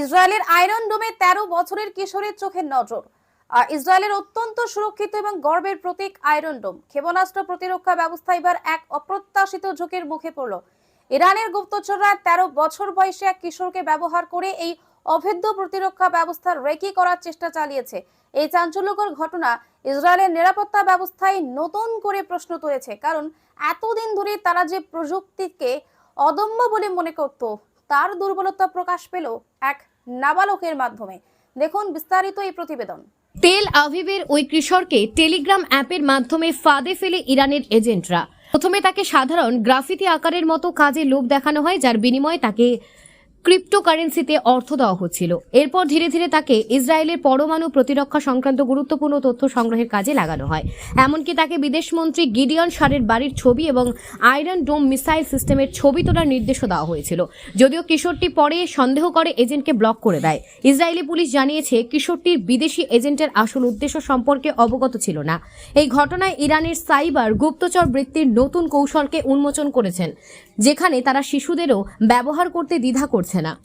ইসরায়েলের আয়রন ডোমে তেরো বছরের কিশোরের চোখের নজর। ইসরায়েলের অত্যন্ত সুরক্ষিত এবং গর্বের প্রতীক আয়রন ডোম। ক্ষেপণাস্ত্র প্রতিরক্ষা ব্যবস্থা এবার এক অপ্রত্যাশিত ঝুঁকির মুখে পড়ল। ইরানের গুপ্তচররা তেরো বছর বয়সে এক কিশোরকে ব্যবহার করে এই অভেদ্য প্রতিরক্ষা ব্যবস্থা রেকি করার চেষ্টা চালিয়েছে। এই চাঞ্চল্যকর ঘটনা ইসরায়েলের নিরাপত্তা ব্যবস্থায় নতুন করে প্রশ্ন তুলেছে। কারণ এতদিন ধরে তারা যে প্রযুক্তিকে অদম্য বলে মনে করত তার দুর্বলতা প্রকাশ পেল এক নাবালকের মাধ্যমে। দেখুন বিস্তারিত এই প্রতিবেদন। তেল আভিবের ওই কৃষককে টেলিগ্রাম অ্যাপের মাধ্যমে ফাঁদে ফেলে ইরানের এজেন্টরা। প্রথমে তাকে সাধারণ গ্রাফিতি আকারের মতো কাজে লোভ দেখানো হয়, যার বিনিময়ে তাকে ক্রিপ্টোকারেন্সিতে অর্থ দেওয়া হচ্ছিল। এরপর ধীরে ধীরে তাকে ইসরায়েলের পরমাণু প্রতিরক্ষা সংক্রান্ত গুরুত্বপূর্ণ তথ্য সংগ্রহের কাজে লাগানো হয়। এমনকি তাকে বিদেশমন্ত্রী গিডিয়ন সারের বাড়ির ছবি এবং আয়রন ডোম মিসাইল সিস্টেমের ছবি তোলার নির্দেশও দেওয়া হয়েছিল। যদিও কিশোরটি পরে সন্দেহ করে এজেন্টকে ব্লক করে দেয়। ইসরায়েলি পুলিশ জানিয়েছে, কিশোরটির বিদেশি এজেন্টের আসল উদ্দেশ্য সম্পর্কে অবগত ছিল না। এই ঘটনায় ইরানের সাইবার গুপ্তচর বৃত্তির নতুন কৌশলকে উন্মোচন করেছেন, যেখানে তারা শিশুদেরও ব্যবহার করতে দ্বিধা করছে। না